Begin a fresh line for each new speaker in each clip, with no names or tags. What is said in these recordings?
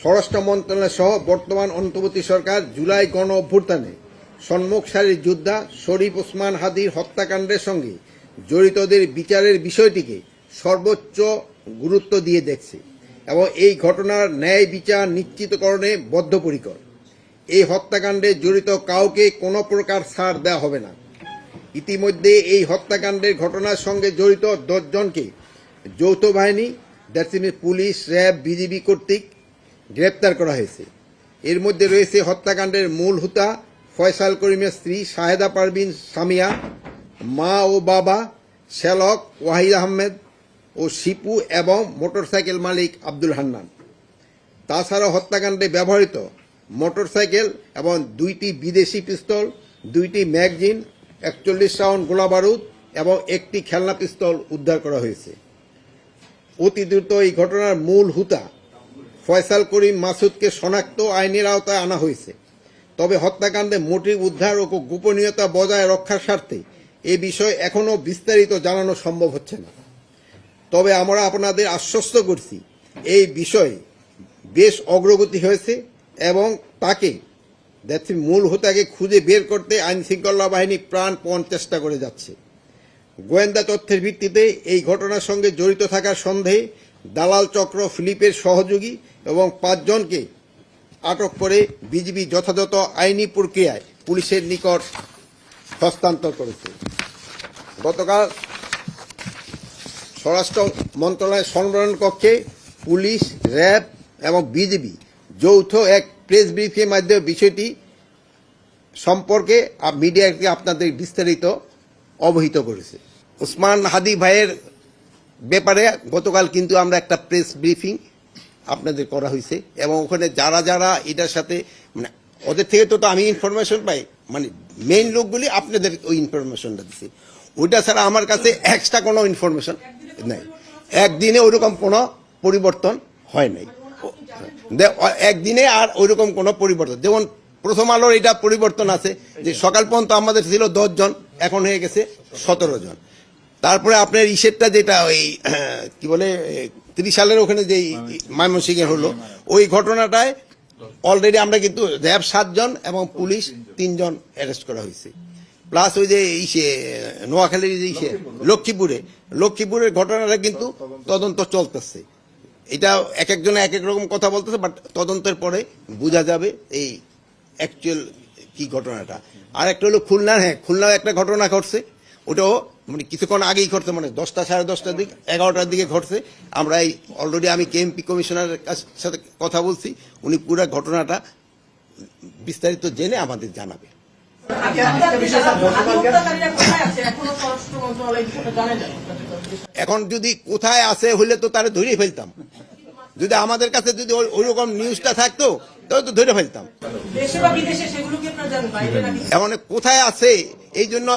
স্বরাষ্ট্র মন্ত্রণালয় সহ বর্তমান অন্তর্বর্তী সরকার জুলাই গণ অভ্যুত্থানে সম্মুখ সারির যোদ্ধা শরীফ ওসমান হাদির হত্যাকাণ্ডের সঙ্গে জড়িতদের বিচারের বিষয়টিকে সর্বোচ্চ গুরুত্ব দিয়ে দেখছে এবং এই ঘটনার ন্যায় বিচার নিশ্চিতকরণে বদ্ধপরিকর। এই হত্যাকাণ্ডে জড়িত কাউকে কোনো প্রকার ছাড় দেওয়া হবে না। ইতিমধ্যে এই হত্যাকাণ্ডের ঘটনার সঙ্গে জড়িত দশজনকে যৌথ বাহিনী দ্যাটস পুলিশ, র্যাব, বিজিবি কর্তৃক গ্রেপ্তার করা হয়েছে। এর মধ্যে রয়েছে হত্যাকাণ্ডের মূল হুতা ফয়সাল করিমের স্ত্রী শাহেদা পারভিন সামিয়া, মা ও বাবা শ্যালক ওয়াহিদ আহমেদ ও শিপু এবং মোটরসাইকেল মালিক আব্দুল হান্নান। তাছাড়া হত্যাকাণ্ডে ব্যবহৃত মোটরসাইকেল এবং দুইটি বিদেশি পিস্তল, দুইটি ম্যাগজিন, একচল্লিশ রাউন্ড গোলাবারুদ এবং একটি খেলনা পিস্তল উদ্ধার করা হয়েছে। অতি দ্রুত এই ঘটনার মূল হুতা ফয়সাল করিম মাসুদকে শনাক্ত আইনের আওতায় আনা হয়েছে। তবে হত্যাকাণ্ডে মোটিভ উদ্ধার ও গোপনীয়তা বজায় রক্ষার স্বার্থে এ বিষয়ে এখনও বিস্তারিত জানানো সম্ভব হচ্ছে না। তবে আমরা আপনাদের আশ্বস্ত করছি, এই বিষয়ে বেশ অগ্রগতি হয়েছে এবং তাকে মূল হোতাকে খুঁজে বের করতে আইন শৃঙ্খলা বাহিনী প্রাণপণ চেষ্টা করে যাচ্ছে। গোয়েন্দা তথ্যের ভিত্তিতে এই ঘটনার সঙ্গে জড়িত থাকার সন্দেহে দালাল চক্র ফিলিপের সহযোগী এবং পাঁচজনকে আটক করে বিজিবি যথাযথ আইনি প্রক্রিয়ায় পুলিশের নিকট হস্তান্তর করেছে। গতকাল স্বরাষ্ট্র মন্ত্রণালয়ের সম্মেলন কক্ষে পুলিশ, র্যাব এবং বিজিবি যৌথ এক প্রেস ব্রিফের মাধ্যমে বিষয়টি সম্পর্কে মিডিয়াকে আপনাদের বিস্তারিত অবহিত করেছে। উসমান হাদি ভাইয়ের ব্যাপারে গতকাল কিন্তু আমরা একটা প্রেস ব্রিফিং আপনাদের করা হয়েছে এবং ওখানে যারা যারা এটার সাথে মানে ওদের থেকে তো তো আমি ইনফরমেশন পাই মানে মেইন লোকগুলি আপনাদের ওই ইনফরমেশনটা দিচ্ছে ওইটা ছাড়া আমার কাছে এক্সট্রা কোনো ইনফরমেশন নাই। একদিনে ওইরকম কোনো পরিবর্তন হয় নাই। একদিনে আর ওইরকম কোনো পরিবর্তন। যেমন প্রথম আলোর এটা পরিবর্তন আছে যে সকাল পর্যন্ত আমাদের ছিল দশ জন, এখন হয়ে গেছে সতেরো জন। তারপরে আপনার ইসেরটা যেটা ওই, কি বলে, তিরিশ সালের ওখানে যে ময়মনসিংহে হলো, ওই ঘটনাটায় অলরেডি আমরা কিন্তু র্যাব সাতজন এবং পুলিশ তিনজন অ্যারেস্ট করা হয়েছে। প্লাস ওই যে ইসে নোয়াখালীর যে ইসে লক্ষ্মীপুরে লক্ষ্মীপুরের ঘটনাটা কিন্তু তদন্ত চলতেছে। এটা এক একজনে এক এক রকম কথা বলতেছে বাট তদন্তের পরে বোঝা যাবে এই অ্যাকচুয়াল কি ঘটনাটা। আর একটা হলো খুলনার হ্যাঁ খুলনার একটা ঘটনা ঘটছে। ওটাও মানে কিছুক্ষণ আগেই ঘটছে মানে দশটা সাড়ে দশটার দিকে এগারোটার দিকে ঘটছে। আমরা এই অলরেডি আমি কেএমপি কমিশনারের কাছ- সাথে কথা বলছি উনি পুরো ঘটনাটা বিস্তারিত জেনে আমাদের জানাবে। এখনও যদি কোথায় আছে হইলে তো তারা ধরে ফেলতাম। যদি আমাদের কাছে যদি ওই- ওইরকম নিউজটা থাকতো তাহলে তো ধরে ফেলতাম। এখন কোথায় আছে এই জন্য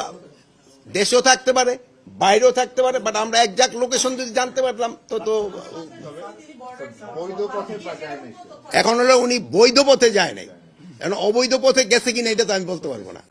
দেশেও থাকতে পারে, বাইরেও থাকতে পারে বাট আমরা একজাক্ট লোকেশন যদি জানতে পারতাম, তো তো এখন হলো উনি বৈধ পথে যায় নাই। এখন অবৈধ পথে গেছে কিনা এটা তো আমি বলতে পারব না।